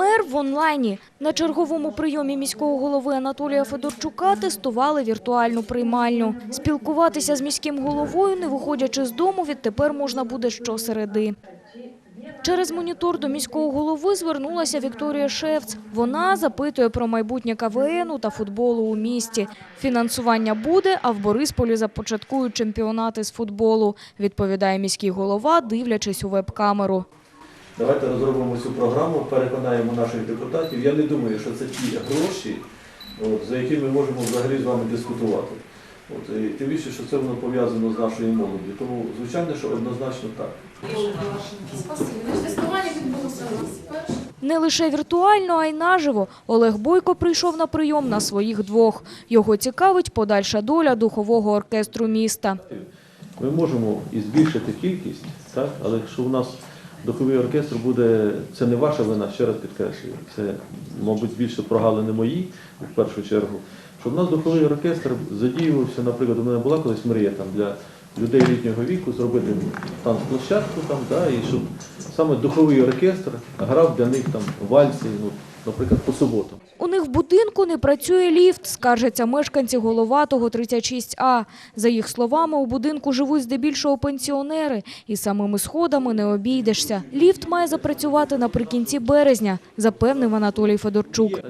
Мер в онлайні. На черговому прийомі міського голови Анатолія Федорчука тестували віртуальну приймальню. Спілкуватися з міським головою, не виходячи з дому, відтепер можна буде щосереди. Через монітор до міського голови звернулася Вікторія Шевц. Вона запитує про майбутнє КВНу та футболу у місті. Фінансування буде, а в Борисполі започаткують чемпіонати з футболу, відповідає міський голова, дивлячись у веб-камеру. Давайте розробимо цю програму, переконаємо наших депутатів. Я не думаю, що це ті гроші, от, за які ми можемо взагалі з вами дискутувати. От, і тим більше, що це воно пов'язано з нашою молоддю. Тому, звичайно, що однозначно так. Не лише віртуально, а й наживо. Олег Бойко прийшов на прийом на своїх двох. Його цікавить подальша доля духового оркестру міста. Ми можемо і збільшити кількість, так? але якщо у нас духовий оркестр буде, це не ваша вина, ще раз підкреслюю. Це, мабуть, більше прогалини мої, в першу чергу. Щоб у нас духовий оркестр задіювався, наприклад, у мене була колись мрія там, для людей літнього віку зробити танцплощадку, там, да, і щоб саме духовий оркестр грав для них там вальси, ну, наприклад, по суботам. Них в будинку не працює ліфт, скаржаться мешканці Головатого 36А. За їх словами, у будинку живуть здебільшого пенсіонери, і самими сходами не обійдешся. Ліфт має запрацювати наприкінці березня, запевнив Анатолій Федорчук.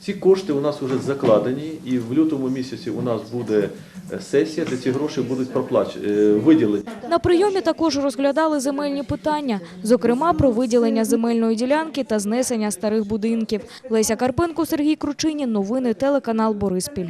Ці кошти у нас вже закладені, і в лютому місяці у нас буде е, сесія, де ці гроші будуть проплачені, е, виділені. На прийомі також розглядали земельні питання, зокрема про виділення земельної ділянки та знесення старих будинків. Леся Карпенко, Сергій Кручинін. Новини телеканал Бориспіль.